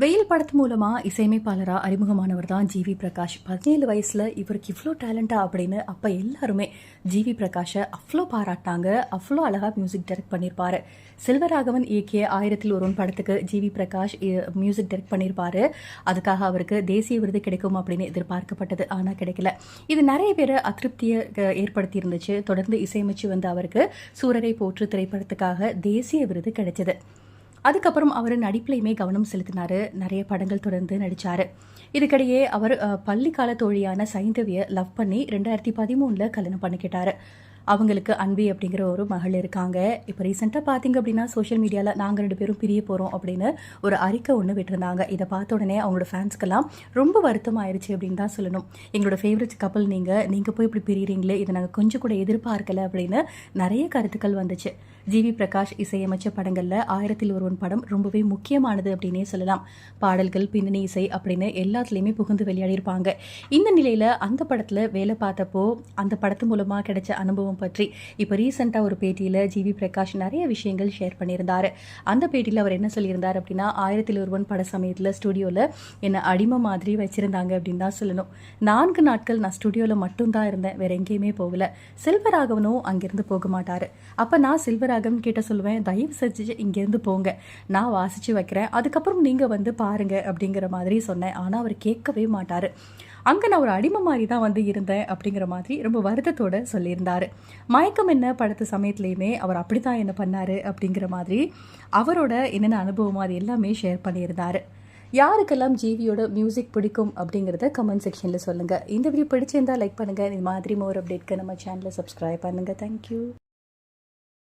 வெயில் படத்து மூலமா இசையமைப்பாளராக அறிமுகமானவர் தான் ஜிவி பிரகாஷ். பதினேழு வயசுல இவருக்கு இவ்வளோ டேலண்டா அப்படின்னு அப்ப எல்லாருமே ஜிவி பிரகாஷை அவ்வளோ பாராட்டினாங்க அவ்வளோ அழகா மியூசிக் டைரக்ட் பண்ணியிருப்பாரு செல்வராகவன் இயக்கிய ஆயிரத்தில் ஒருவன் படத்துக்கு ஜிவி பிரகாஷ் மியூசிக் டைரக்ட் பண்ணியிருப்பாரு அதுக்காக அவருக்கு தேசிய விருது கிடைக்கும் அப்படின்னு எதிர்பார்க்கப்பட்டது ஆனால் கிடைக்கல. இது நிறைய பேரை அதிருப்தியை ஏற்படுத்தி இருந்துச்சு தொடர்ந்து இசையமைச்சு வந்த அவருக்கு சூரரை போற்று திரைப்படத்துக்காக தேசிய விருது கிடைச்சது. அதுக்கப்புறம் அவர் நடிப்புலையுமே கவனம் செலுத்தினாரு. நிறைய படங்கள் தொடர்ந்து நடித்தார் இதுக்கிடையே அவர் பள்ளி பள்ளிக்கால தோழியான சைந்தவியை லவ் பண்ணி ரெண்டாயிரத்தி பதிமூணில் கல்யாணம் பண்ணிக்கிட்டார். அவங்களுக்கு அன்பி அப்படிங்கிற ஒரு மகள் இருக்காங்க. இப்போ ரீசெண்டாக பார்த்தீங்க அப்படின்னா சோஷியல் மீடியாவில் நாங்கள் ரெண்டு பேரும் பிரிய போகிறோம் அப்படின்னு ஒரு அறிக்கை ஒன்று விட்டுருந்தாங்க. இதை பார்த்த உடனே அவங்களோட ஃபேன்ஸ்க்கெல்லாம் ரொம்ப வருத்தம் ஆயிடுச்சு அப்படின்னு தான் சொல்லணும். எங்களோட ஃபேவரட் கப்பல் நீங்கள் நீங்கள் போய் இப்படி பிரியிறீங்களே இதை நாங்கள் கொஞ்சம் கூட எதிர்பார்க்கல அப்படின்னு நிறைய கருத்துக்கள் வந்துச்சு. ஜிவி பிரகாஷ் இசையமைச்ச படங்களில் ஆயிரத்தில் ஒருவன் படம் ரொம்பவே முக்கியமானது அப்படின்னே சொல்லலாம். பாடல்கள் பின்னணி இசை அப்படின்னு எல்லாத்துலேயுமே புகுந்து விளையாடியிருப்பாங்க. இந்த நிலையில் அந்த படத்தில் வேலை பார்த்தப்போ அந்த படத்து மூலமாக கிடைச்ச அனுபவம் பற்றி. இப்போ ரீசெண்டாக ஒரு பேட்டியில் ஜிவி பிரகாஷ் நிறைய விஷயங்கள் ஷேர் பண்ணியிருந்தாரு. அந்த பேட்டியில் அவர் என்ன சொல்லியிருந்தார் அப்படின்னா ஆயிரத்தில் ஒருவன் பட சமயத்தில் ஸ்டுடியோவில் என்னை அடிமை மாதிரி வச்சுருந்தாங்க அப்படின்னு தான் சொல்லணும். நான்கு நாட்கள் நான் ஸ்டுடியோவில் மட்டும்தான் இருந்தேன். வேற எங்கேயுமே போகல. செல்வராகவனும் அங்கேருந்து போக மாட்டார். அப்போ நான் செல்வராகவன் கிட்ட சொல்லுவேன் தயவு செஞ்சு இங்கேருந்து போங்க. நான் வாசித்து வைக்கிறேன். அதுக்கப்புறம் நீங்கள் வந்து பாருங்கள் அப்படிங்கிற மாதிரி சொன்னேன். ஆனால் அவர் கேட்கவே மாட்டார். அங்கே நான் ஒரு அடிமை மாதிரி தான் வந்து இருந்தேன் அப்படிங்கிற மாதிரி ரொம்ப வருத்தத்தோட சொல்லியிருந்தார். மயக்கம் என்ன படத்து சமயத்துலையுமே அவர் அப்படி தான் என்ன பண்ணார் அப்படிங்கிற மாதிரி அவரோட என்னென்ன அனுபவம் அது எல்லாமே ஷேர் பண்ணியிருந்தார். யாருக்கெல்லாம் ஜிவியோட மியூசிக் பிடிக்கும் அப்படிங்கிறத கமெண்ட் செக்ஷனில் சொல்லுங்கள் இந்த வீடியோ பிடிச்சிருந்தா லைக் பண்ணுங்கள் இது மாதிரி மோர் அப்டேட்க்கு நம்ம சேனலை சப்ஸ்கிரைப் பண்ணுங்கள் தேங்க்யூ